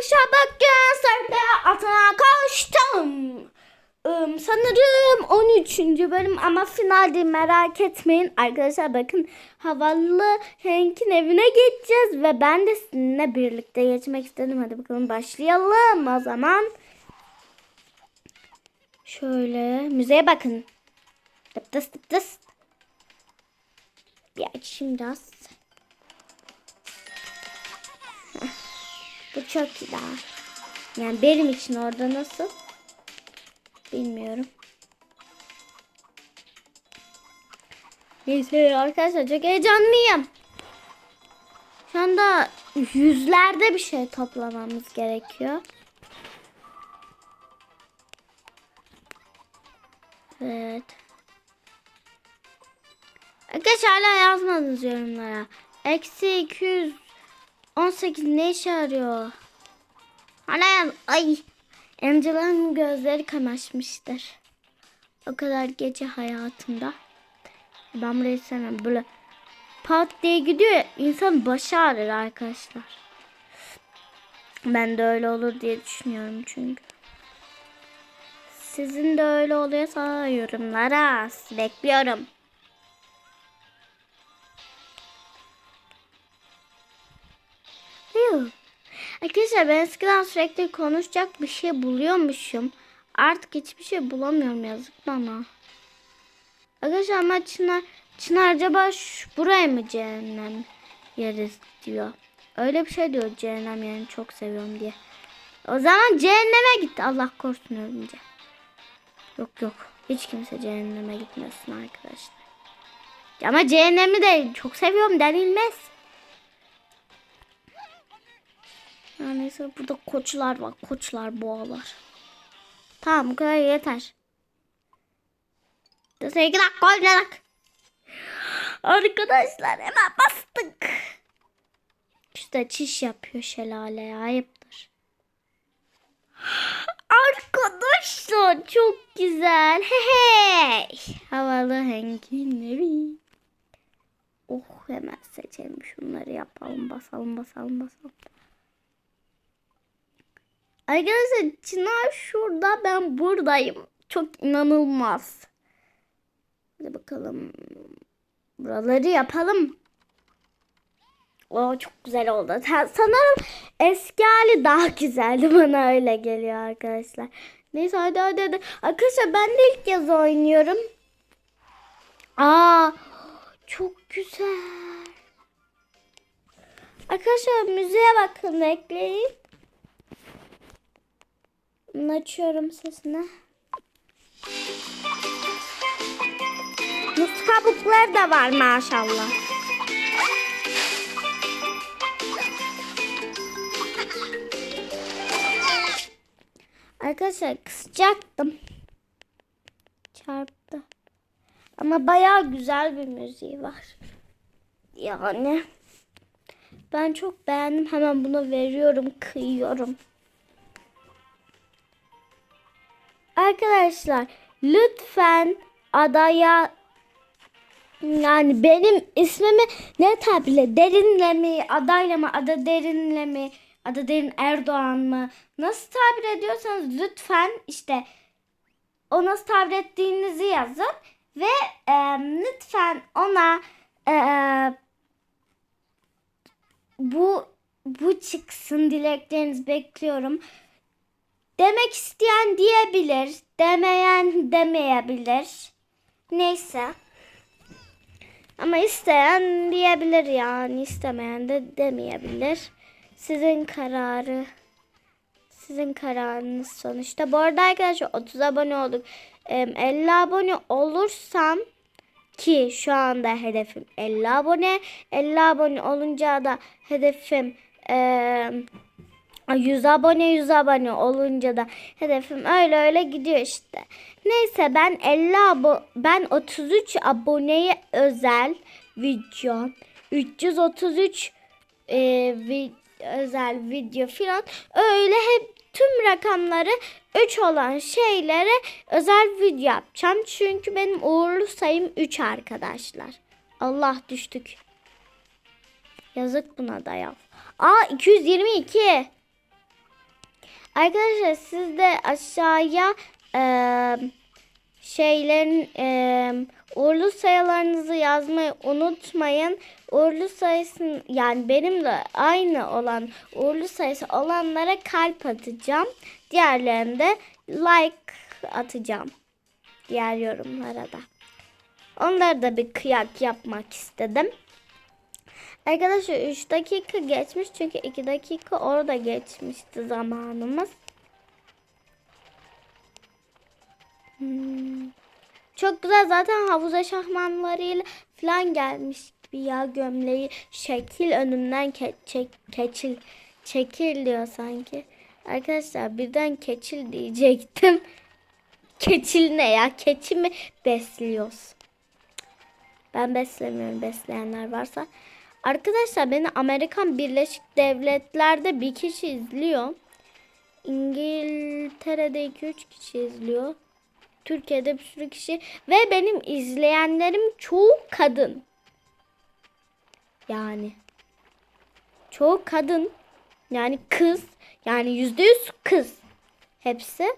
arkadaşlar bugün sırada altına kavuştum. Im, sanırım 13. bölüm ama final değil merak etmeyin. Arkadaşlar bakın havalı Hank'in evine geçeceğiz ve ben de sizinle birlikte geçmek istedim. Hadi bakalım başlayalım o zaman. Şöyle müzeye bakın. Tıp tıs tıp tıs. Bir açayım biraz. Çok iyi daha. Yani benim için orada nasıl? Bilmiyorum. Neyse arkadaşlar çok heyecanlıyım. Şu anda yüzlerde bir şey toplamamız gerekiyor. Evet. Arkadaşlar hala yazmadınız yorumlara. Eksi 218 ne işe yarıyor? Yaz. Ay. Angela'nın gözleri kamaşmıştır. O kadar gece hayatında. Ben burayı sevmem. Böyle pat diye gidiyor ya. İnsan başı ağrır arkadaşlar. Ben de öyle olur diye düşünüyorum çünkü. Sizin de öyle oluyorsa yorumlara bekliyorum. Arkadaşlar ben eskiden sürekli konuşacak bir şey buluyormuşum. Artık hiçbir şey bulamıyorum yazık bana. Arkadaşlar ama Çınar, Çınar acaba şu, buraya mı cehennem yeriz diyor. Öyle bir şey diyor cehennem yerini çok seviyorum diye. O zaman cehenneme gitti Allah korusun ölünce. Yok yok hiç kimse cehenneme gitmesin arkadaşlar. Ama cehennemi de çok seviyorum denilmez. Ya neyse burada koçlar var. Koçlar, boğalar. Tamam bu kadar yeter. Sevgi dakika oynayalım. Arkadaşlar hemen bastık. İşte çiş yapıyor şelale ya. Ayıptır. Arkadaşlar çok güzel. Hey. Havalı Hank'in evi. Oh hemen seçelim şunları yapalım basalım basalım basalım. Arkadaşlar Çınar şurada ben buradayım. Çok inanılmaz. Hadi bakalım. Buraları yapalım. O çok güzel oldu. Sanırım eski hali daha güzeldi. Bana öyle geliyor arkadaşlar. Neyse hadi hadi hadi. Arkadaşlar ben de ilk kez oynuyorum. Aa çok güzel. Arkadaşlar müziğe bakın ekleyin. Açıyorum sesini. Muz kabukları da var maşallah. Arkadaşlar kısacaktım. Çarptı. Ama bayağı güzel bir müziği var. Yani. Ben çok beğendim. Hemen buna veriyorum. Kıyıyorum. Arkadaşlar lütfen adaya yani benim ismimi ne tabirle derinle mi adayla mı ada derinle ada derin Erdoğan mı nasıl tabir ediyorsanız lütfen işte o nasıl tabir ettiğinizi yazın ve e, lütfen ona e, bu bu çıksın dileklerinizi bekliyorum. Demek isteyen diyebilir, demeyen demeyebilir. Neyse. Ama isteyen diyebilir yani, istemeyen de demeyebilir. Sizin kararı. Sizin kararınız sonuçta. Bu arada arkadaşlar 30 abone olduk. 50 abone olursam ki şu anda hedefim 50 abone. 50 abone olunca da hedefim eee 100 abone 100 abone olunca da hedefim öyle öyle gidiyor işte. Neyse ben 50 abo ben 33 aboneye özel video 333 e, vi, özel video filan öyle hep tüm rakamları 3 olan şeylere özel video yapacağım. Çünkü benim uğurlu sayım 3 arkadaşlar. Allah düştük. Yazık buna da ya. Aa 222. Arkadaşlar siz de aşağıya e, şeylerin e, uğurlu sayılarınızı yazmayı unutmayın. Uğurlu sayısın yani benim de aynı olan uğurlu sayısı olanlara kalp atacağım. Diğerlerine de like atacağım. Diğer yorumlara da. Onlara da bir kıyak yapmak istedim. Arkadaşlar 3 dakika geçmiş çünkü 2 dakika orada geçmişti zamanımız. Hmm. Çok güzel zaten havuza şahmanlarıyla falan gelmiş gibi ya gömleği şekil önümden ke çek keçil çekil diyor sanki. Arkadaşlar birden keçil diyecektim. Keçil ne ya? Keçi mi besliyoruz? Ben beslemiyorum. Besleyenler varsa. Arkadaşlar beni Amerikan Birleşik Devletler'de bir kişi izliyor. İngiltere'de 2-3 kişi izliyor. Türkiye'de bir sürü kişi. Ve benim izleyenlerim çoğu kadın. Yani. Çoğu kadın. Yani kız. Yani yüzde yüz kız. Hepsi.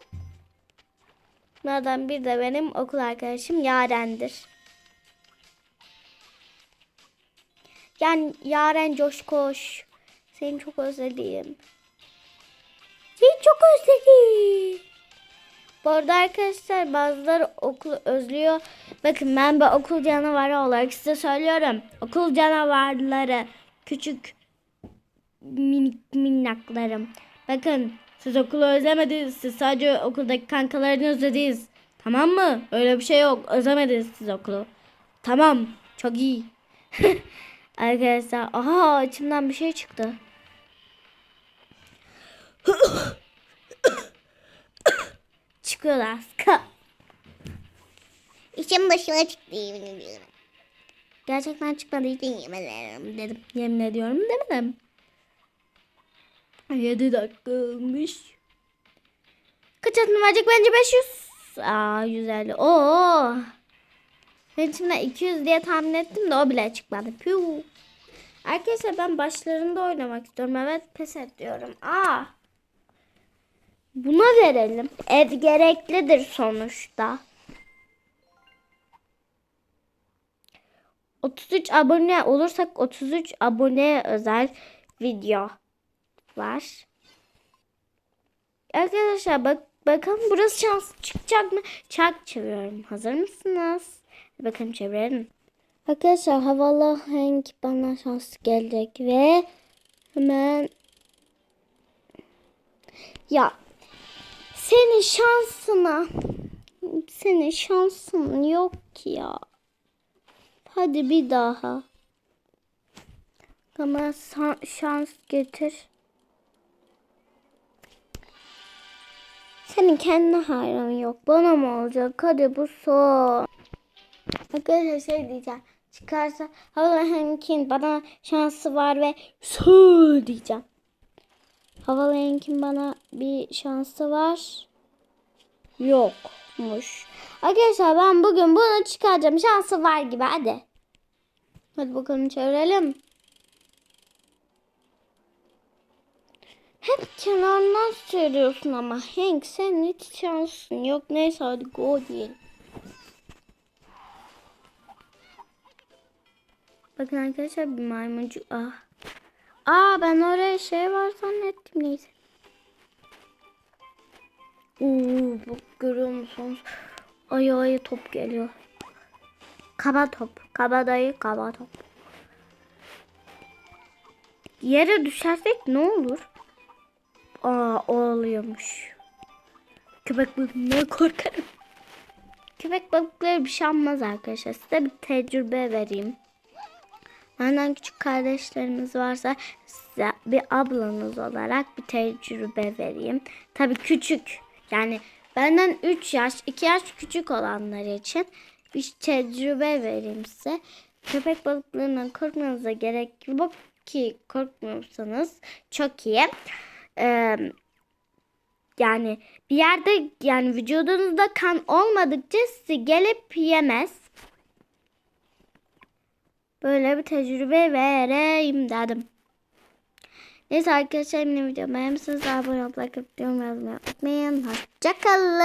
Bunlardan bir de benim okul arkadaşım Yaren'dir. Yani Yaren Coşkoş. Seni çok özledim. Seni çok özledim. Bu arada arkadaşlar bazıları okulu özlüyor. Bakın ben bir okul canavarı olarak size söylüyorum. Okul canavarları. Küçük minik minnaklarım. Bakın siz okulu özlemediniz. Siz sadece okuldaki kankalarını özlediniz. Tamam mı? Öyle bir şey yok. Özlemediniz siz okulu. Tamam. Çok iyi. Arkadaşlar aha içimden bir şey çıktı. Çıkıyorlar. İşim başıma çıktı yemin ediyorum. Gerçekten çıkmadı. Bütün yemelerim dedim. Yemin ediyorum demedim. 7 dakika olmuş. Kaç verecek bence 500. Aa 150. Oo. Ben içimden 200 diye tahmin ettim de o bile çıkmadı. Piu. Arkadaşlar ben başlarında oynamak istiyorum. Evet pes et diyorum. Aa. Buna verelim. Ev gereklidir sonuçta. 33 abone olursak 33 abone özel video var. Arkadaşlar bak bakalım burası şans çıkacak mı? Çark çeviriyorum. Hazır mısınız? Bakın çevirelim. Arkadaşlar havalı Hank bana şans gelecek ve hemen ya senin şansına senin şansın yok ki ya. Hadi bir daha. Ama şans getir. Senin kendine hayran yok. Bana mı olacak? Hadi bu son. Arkadaşlar şey diyeceğim. Çıkarsa Havalı Hank'in bana şansı var ve su diyeceğim. Havalı Hank'in bana bir şansı var. Yokmuş. Arkadaşlar ben bugün bunu çıkaracağım. Şansı var gibi hadi. Hadi bakalım çevirelim. Hep kenarından söylüyorsun ama Hank senin hiç şansın yok. Neyse hadi go diyelim. Bakın arkadaşlar bir maymuncuk. Ah. Aa ben oraya şey var zannettim neyse. Oo bak görüyor musunuz? Ay ay top geliyor. Kaba top. Kaba dayı kaba top. Yere düşersek ne olur? Aa oluyormuş. Köpek balığından korkarım. Köpek balıkları bir şey yapmaz arkadaşlar. Size bir tecrübe vereyim. Benden küçük kardeşleriniz varsa size bir ablanız olarak bir tecrübe vereyim. Tabii küçük. Yani benden 3 yaş, 2 yaş küçük olanlar için bir tecrübe vereyim size. Köpek balıklarından korkmanıza gerek yok ki korkmuyorsanız çok iyi. Ee, yani bir yerde yani vücudunuzda kan olmadıkça sizi gelip yemez. Böyle bir tecrübe vereyim dedim. Neyse arkadaşlar yine videomu beğenmişsiniz. Abone olmayı, like atıp yorum yazmayı unutmayın. Hoşçakalın.